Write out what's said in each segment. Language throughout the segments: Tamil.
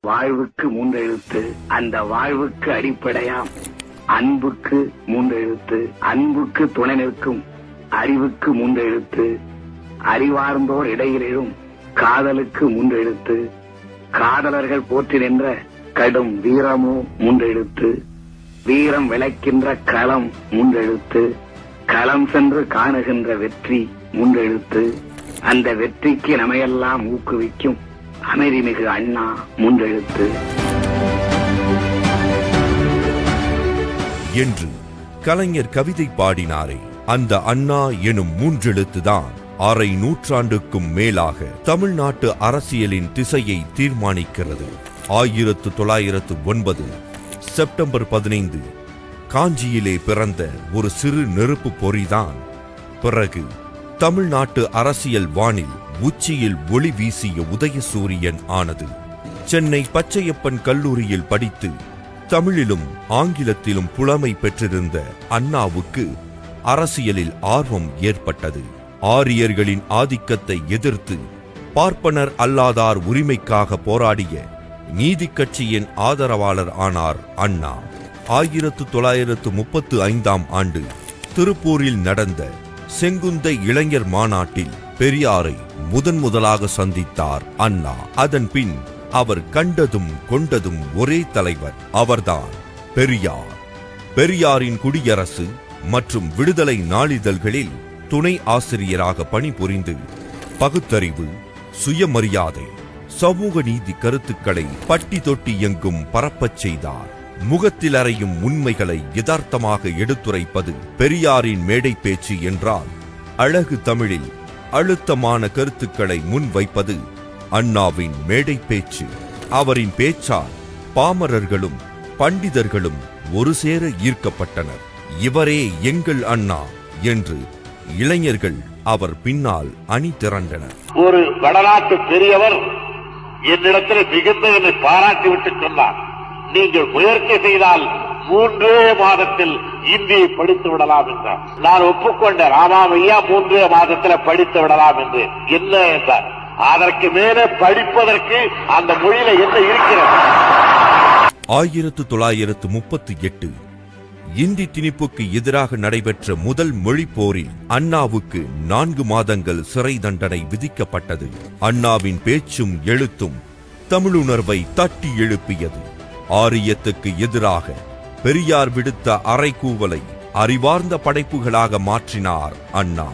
வாழ்வுக்கு மூன்று எழுத்து அந்த வாழ்வுக்கு அடிப்படையாம். அன்புக்கு மூன்று அன்புக்கு துணை நிற்கும். அறிவுக்கு மூன்று அறிவார்ந்தோர் இடையிலும் காதலுக்கு மூன்று காதலர்கள் போற்றி நின்ற கடும் வீரமோ மூன்றெழுத்து. வீரம் விளைக்கின்ற களம் மூன்றெழுத்து. களம் சென்று காணுகின்ற வெற்றி மூன்றெழுத்து. அந்த வெற்றிக்கு நமையெல்லாம் ஊக்குவிக்கும். அமைதிமிகு அண்ணா மூன்றெழுத்து. என்று கலைஞர் கவிதை பாடினாரே. அந்த அண்ணா எனும் மூன்றெழுத்துதான் அரை நூற்றாண்டுக்கும் மேலாக தமிழ்நாட்டு அரசியலின் திசையை தீர்மானிக்கிறது. ஆயிரத்து தொள்ளாயிரத்து ஒன்பது செப்டம்பர் பதினைந்து காஞ்சியிலே பிறந்த ஒரு சிறு நெருப்பு பொறிதான். பிறகு தமிழ்நாட்டு அரசியல் வானில் உச்சியில் ஒளி வீசிய உதயசூரியன் ஆனது சென்னை பச்சையப்பன் கல்லூரியில் படித்து தமிழிலும் ஆங்கிலத்திலும் புலமை பெற்றிருந்த அண்ணாவுக்கு அரசியலில் ஆர்வம் ஏற்பட்டது. ஆரியர்களின் ஆதிக்கத்தை எதிர்த்து பார்ப்பனர் அல்லாதார் உரிமைக்காக போராடிய நீதி கட்சியின் ஆதரவாளர் ஆனார் அண்ணா. ஆயிரத்து தொள்ளாயிரத்து முப்பத்து ஐந்தாம் ஆண்டு திருப்பூரில் நடந்த செங்குந்த இளைஞர் மாநாட்டில் பெரியாரை முதன் முதலாக சந்தித்தார் அண்ணா. அதன் பின் அவர் கண்டதும் கொண்டதும் ஒரே தலைவர் அவர்தான் பெரியார். பெரியாரின் குடியரசு மற்றும் விடுதலை நாளிதழ்களில் துணை ஆசிரியராக பணிபுரிந்து பகுத்தறிவு சுயமரியாதை சமூக நீதி கருத்துக்களை பட்டி தொட்டி எங்கும் பரப்பச் செய்தார். முகத்தில் அறையும் உண்மைகளை யதார்த்தமாக எடுத்துரைப்பது பெரியாரின் மேடை பேச்சு என்றால் அழகு தமிழில் அழுத்தமான கருத்துக்களை முன்வைப்பது அண்ணாவின் மேடை பேச்சு. அவரின் பேச்சால் பாமரர்களும் பண்டிதர்களும் ஒரு சேர ஈர்க்கப்பட்டனர். இவரே எங்கள் அண்ணா என்று இளைஞர்கள் அவர் பின்னால் அணி திரண்டனர். ஒரு வடநாட்டு பெரியவர் என்னிடத்தில் மிகுந்த என்னை பாராட்டிவிட்டு சொன்னார். நீங்கள் முயற்சி செய்தால் மூன்றே மாதத்தில் இந்தியை படித்து விடலாம் என்றார் நான் ஒப்புக்கொண்டேன் ஆமாம் ஐயா மூன்றே மாதத்தில் படித்து விடலாம் என்று. என்ன என்றார் அதற்கு மேலே படிப்பதற்கு அந்த மொழியில என்ன இருக்கிறது? ஆயிரத்து தொள்ளாயிரத்து முப்பத்தி எட்டு இந்தி திணிப்புக்கு எதிராக நடைபெற்ற முதல் மொழி போரில் அண்ணாவுக்கு நான்கு மாதங்கள் சிறை தண்டனை விதிக்கப்பட்டது. அண்ணாவின் பேச்சும் எழுத்தும் தமிழுணர்வை தட்டி எழுப்பியது. ஆரியத்துக்கு எதிராக பெரியார் விடுத்த அறைகூவலை அறிவார்ந்த படைப்புகளாக மாற்றினார் அண்ணா.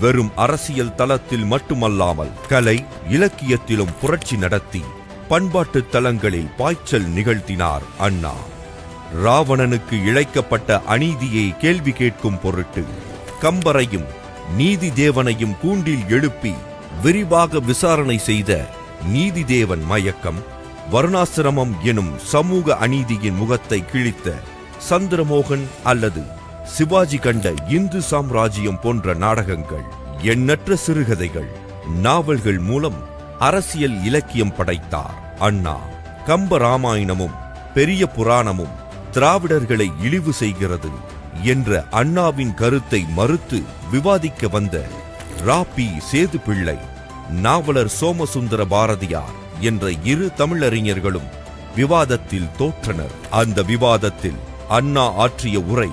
வெறும் அரசியல் தளத்தில் மட்டுமல்லாமல் கலை இலக்கியத்திலும் புரட்சி நடத்தி பண்பாட்டு தலங்களில் பாய்ச்சல் நிகழ்த்தினார் அண்ணா. ராவணனுக்கு இழைக்கப்பட்ட அநீதியை கேள்வி கேட்கும் பொருட்டு கம்பரையும் நீதி தேவனையும் கூண்டில் எழுப்பி விரிவாக விசாரணை செய்த நீதிதேவன் மயக்கம் வருணாசிரமம் எனும் சமூக அநீதியின் முகத்தை கிழித்த சந்திரமோகன் அல்லது சிவாஜி கண்ட இந்து சாம்ராஜ்யம் போன்ற நாடகங்கள் எண்ணற்ற சிறுகதைகள் நாவல்கள் மூலம் அரசியல் இலக்கியம் படைத்தார். அண்ணா கம்ப ராமாயணமும் பெரிய புராணமும் திராவிடர்களை இழிவு செய்கிறது என்ற அண்ணாவின் கருத்தை மறுத்து விவாதிக்க வந்த ராபி சேது பிள்ளை நாவலர் சோமசுந்தர பாரதியார் என்ற இரு தமிழறிஞர்களும் விவாதத்தில் தோற்றனர். அந்த விவாதத்தில் அண்ணா ஆற்றிய உரை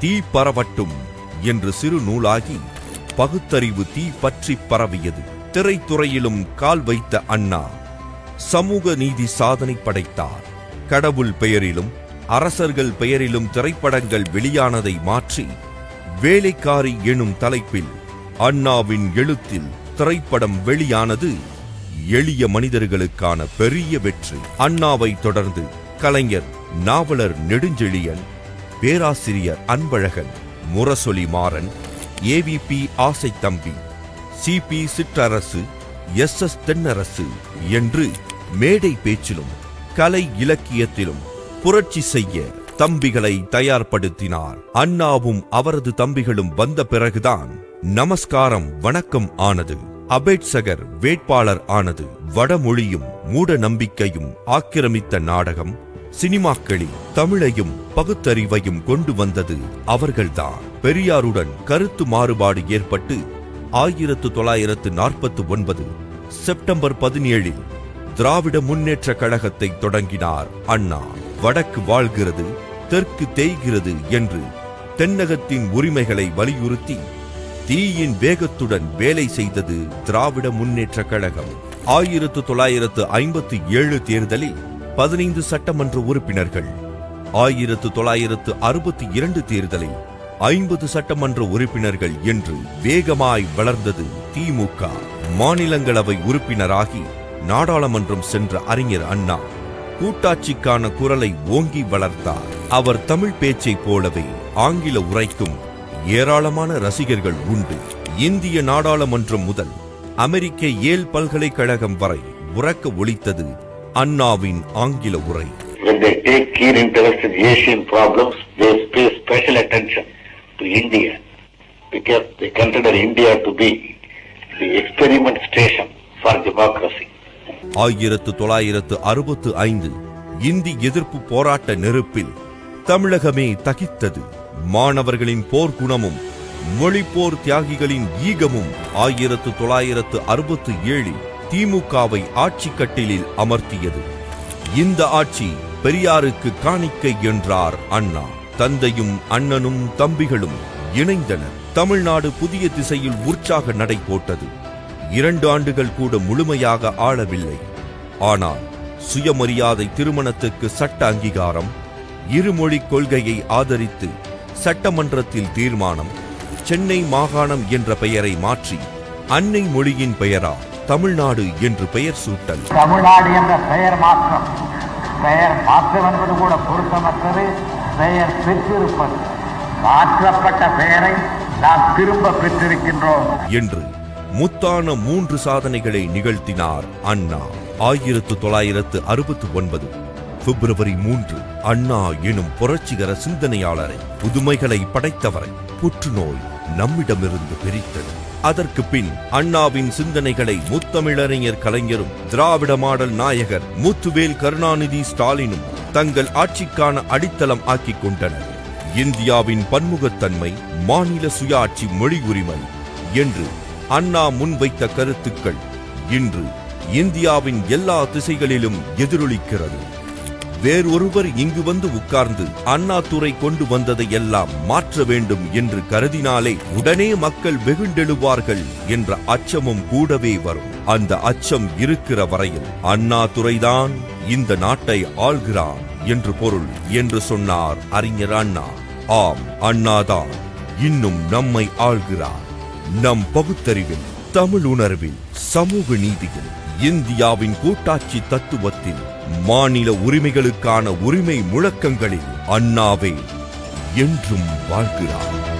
தீ பரவட்டும் என்று சிறு நூலாகி பகுத்தறிவு தீ பற்றி பரவியது. திரைத்துறையிலும் கால் வைத்த அண்ணா சமூக நீதி சாதனை படைத்தார். கடவுள் பெயரிலும் அரசர்கள் பெயரிலும் திரைப்படங்கள் வெளியானதை மாற்றி வேலைக்காரி எனும் தலைப்பில் அண்ணாவின் எழுத்தில் திரைப்படம் வெளியானது எளிய மனிதர்களுக்கான பெரிய வெற்றி. அண்ணாவை தொடர்ந்து கலைஞர் நாவலர் நெடுஞ்செழியன் பேராசிரியர் Anbazhagan Murasoli Maran AVP Asaithambi CP Chitrarasu S S Thennarasu என்று மேடை பேச்சிலும் கலை இலக்கியத்திலும் புரட்சி செய்ய தம்பிகளை தயார்படுத்தினார். அண்ணாவும் அவரது தம்பிகளும் வந்த பிறகுதான் நமஸ்காரம் வணக்கம் ஆனது. அபேட்சகர் வேட்பாளர் ஆனது வடமொழியும் மூட நம்பிக்கையும் ஆக்கிரமித்த நாடகம் சினிமாக்களில் தமிழையும் பகுத்தறிவையும் கொண்டு வந்தது அவர்கள்தான். பெரியாருடன் கருத்து மாறுபாடு ஏற்பட்டு ஆயிரத்து தொள்ளாயிரத்து நாற்பத்து ஒன்பது செப்டம்பர் பதினேழில் திராவிட முன்னேற்ற கழகத்தை தொடங்கினார் அண்ணா. வடக்கு வாழ்கிறது தெற்கு தேய்கிறது என்று தென்னகத்தின் உரிமைகளை வலியுறுத்தி தீயின் வேகத்துடன் வேலை செய்தது திராவிட முன்னேற்ற கழகம். ஆயிரத்து தொள்ளாயிரத்து ஐம்பத்தி ஏழு தேர்தலில் பதினைந்து சட்டமன்ற உறுப்பினர்கள். ஆயிரத்து தொள்ளாயிரத்து அறுபத்தி இரண்டு தேர்தலில் ஐம்பது சட்டமன்ற உறுப்பினர்கள் என்று வேகமாய் வளர்ந்தது திமுக. மாநிலங்களவை உறுப்பினராகி நாடாளுமன்றம் சென்ற அறிஞர் அண்ணா. கூட்டாட்சிக்கான குரலை ஓங்கி வளர்த்தார். அவர் தமிழ் பேச்சைப் போலவே ஆங்கில உரைக்கும் ஏராளமான ரசிகர்கள் உண்டு இந்திய நாடாளுமன்றம் முதல் அமெரிக்க ஏல் பல்கலைக்கழகம் வரை உறக்க ஒலித்தது அண்ணாவின் ஆங்கில உரை When they take keen interest in Asian problems, they pay special attention to India because they consider India to be the experiment station for democracy. ஆயிரத்து தொள்ளாயிரத்து அறுபத்து ஐந்து இந்தி எதிர்ப்பு போராட்ட நெருப்பில் தமிழகமே தகித்தது மாணவர்களின் போர்க்குணமும் மொழிப்போர் தியாகிகளின் ஈகமும் ஆயிரத்து தொள்ளாயிரத்து அறுபத்து ஏழில் திமுகவை ஆட்சி கட்டிலில் அமர்த்தியது. இந்த ஆட்சி பெரியாருக்கு காணிக்கை என்றார் அண்ணா. தந்தையும் அண்ணனும் தம்பிகளும் இணைந்தனர். தமிழ்நாடு புதிய திசையில் உற்சாக நடை போட்டது. இரண்டு ஆண்டுகள் கூட முழுமையாக ஆளவில்லை. ஆனால் சுயமரியாதை திருமணத்துக்கு சட்ட அங்கீகாரம் இருமொழி கொள்கையை ஆதரித்து சட்டமன்றத்தில் தீர்மானம் சென்னை மாகாணம் என்ற பெயரை மாற்றி அன்னை மொழியின் பெயரா தமிழ்நாடு என்று பெயர் சூட்டல். தமிழ்நாடு என்ற பெயர் மாற்றம். பெயர் மாற்றம் என்பது கூட பொருத்தமற்றது. பெயர் பெற்றிருப்பது. மாற்றப்பட்ட பெயரை நாம் திரும்ப பெற்றிருக்கின்றோம். என்று முத்தான மூன்று சாதனைகளை நிகழ்த்தினார் அண்ணா. ஆயிரத்து தொள்ளாயிரத்து அறுபத்து ஒன்பது. பிப்ரவரி மூன்று அண்ணா எனும் புரட்சிகர சிந்தனையாளரை புதுமைகளை படைத்தவரை புற்றுநோய் நம்மிடமிருந்து பிரித்தது. அதற்கு பின் அண்ணாவின் சிந்தனைகளை முத்தமிழறிஞர் கலைஞரும் திராவிட மாடல் நாயகர் முத்துவேல் கருணாநிதி ஸ்டாலினும் தங்கள் ஆட்சிக்கான அடித்தளம் ஆக்கிக் கொண்டனர். இந்தியாவின் பன்முகத்தன்மை மாநில சுயாட்சி மொழி உரிமை என்று அண்ணா முன்வைத்த கருத்துக்கள் இன்று இந்தியாவின் எல்லா திசைகளிலும் எதிரொலிக்கிறது. வேறொருவர் இங்கு வந்து உட்கார்ந்து அண்ணாதுரை கொண்டு வந்ததை எல்லாம் மாற்ற வேண்டும் என்று கருதினாலே உடனே மக்கள் வெகுண்டெழுவார்கள் என்ற அச்சமும் கூடவே வரும். அந்த அச்சம் இருக்கிற வரையில் அண்ணாதுரைதான் இந்த நாட்டை ஆள்கிறான் என்று பொருள் என்று சொன்னார் அறிஞர் அண்ணா. ஆம் அண்ணாதான். இன்னும் நம்மை ஆள்கிறார். நம் பகுத்தறிவில் தமிழ் உணர்வில் சமூக நீதியில் இந்தியாவின் கூட்டாட்சி தத்துவத்தில் மாநில உரிமைகளுக்கான உரிமை முழக்கங்களில் அண்ணாவே என்றும் வாழ்கிறார்.